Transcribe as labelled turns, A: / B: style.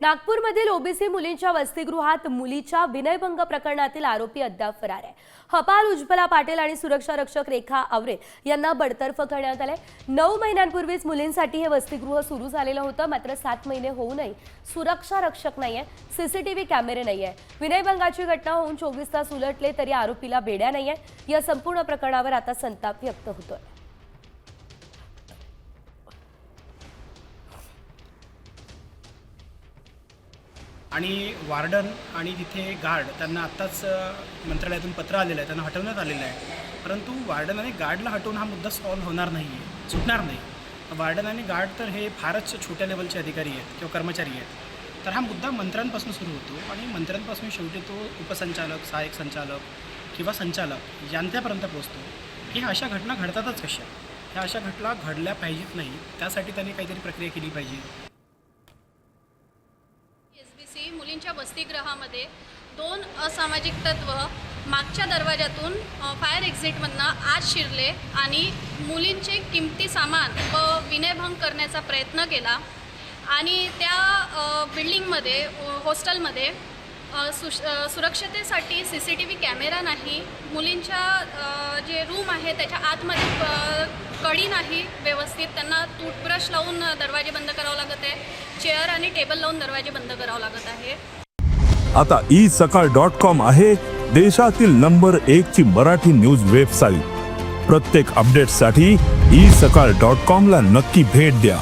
A: नागपूरमधील ओबीसी मुलींच्या वसतिगृहात मुलीच्या विनयभंग प्रकरणातील आरोपी अद्याप फरार आहे. हपाल उज्ज्वला पाटील आणि सुरक्षा रक्षक रेखा आवरे यांना बडतर्फ करण्यात आलंय. नऊ महिन्यांपूर्वीच मुलींसाठी हे वसतिगृह सुरू झालेलं होतं. मात्र सात महिने होऊनही सुरक्षा रक्षक नाहीये. सीसीटीव्ही कॅमेरे नाहीये. विनयभंगाची घटना होऊन चोवीस तास उलटले तरी आरोपीला बेड्या नाहीये. या संपूर्ण प्रकरणावर आता संताप व्यक्त होतोय.
B: आणि वार्डन आणि तिथे गार्ड त्यांना आत्ताच मंत्रालयातून पत्र आलेलं आहे त्यांना हटवण्यात आलेलं आहे. परंतु वार्डन आणि गार्डला हटवून हा मुद्दा सॉल्व्ह होणार नाही आहे सुटणार नाही. वार्डन आणि गार्ड तर हे फारच छोट्या लेवलचे अधिकारी आहेत किंवा कर्मचारी आहेत. तर हा मुद्दा मंत्र्यांपासून सुरू होतो आणि मंत्र्यांपासून शेवटी तो उपसंचालक सहाय्यक संचालक किंवा संचालक यांच्यापर्यंत पोहोचतो. की ह्या अशा घटना घडतातच कशा? ह्या अशा घटना घडल्या पाहिजेत नाही त्यासाठी त्यांनी काहीतरी प्रक्रिया केली पाहिजे.
C: बी वसतिगृहामध्ये दोन असामाजिक तत्व मागच्या दरवाजातून फायर एक्झिटमधनं आत शिरले आणि मुलींचे किमती सामान व विनयभंग करण्याचा प्रयत्न केला. आणि त्या बिल्डिंगमध्ये हॉस्टेलमध्ये सु सुश सुरक्षतेसाठी C C T V camera नाही मुलींच्या जे रूम आहे त्याच्या आतमध्ये कडी नाही आहेत त्यांना टूथब्रश लावून दरवाजे बंद करावं लागत आहे. चेअर आणि टेबल लावून दरवाजे बंद करावं लागत आहे.
D: आता ई सकाळ डॉट कॉम आहे देशातील नंबर एक ची मराठी न्यूज वेबसाईट प्रत्येक अपडेटसाठी ई सकाळ डॉट कॉम ला नक्की भेट द्या.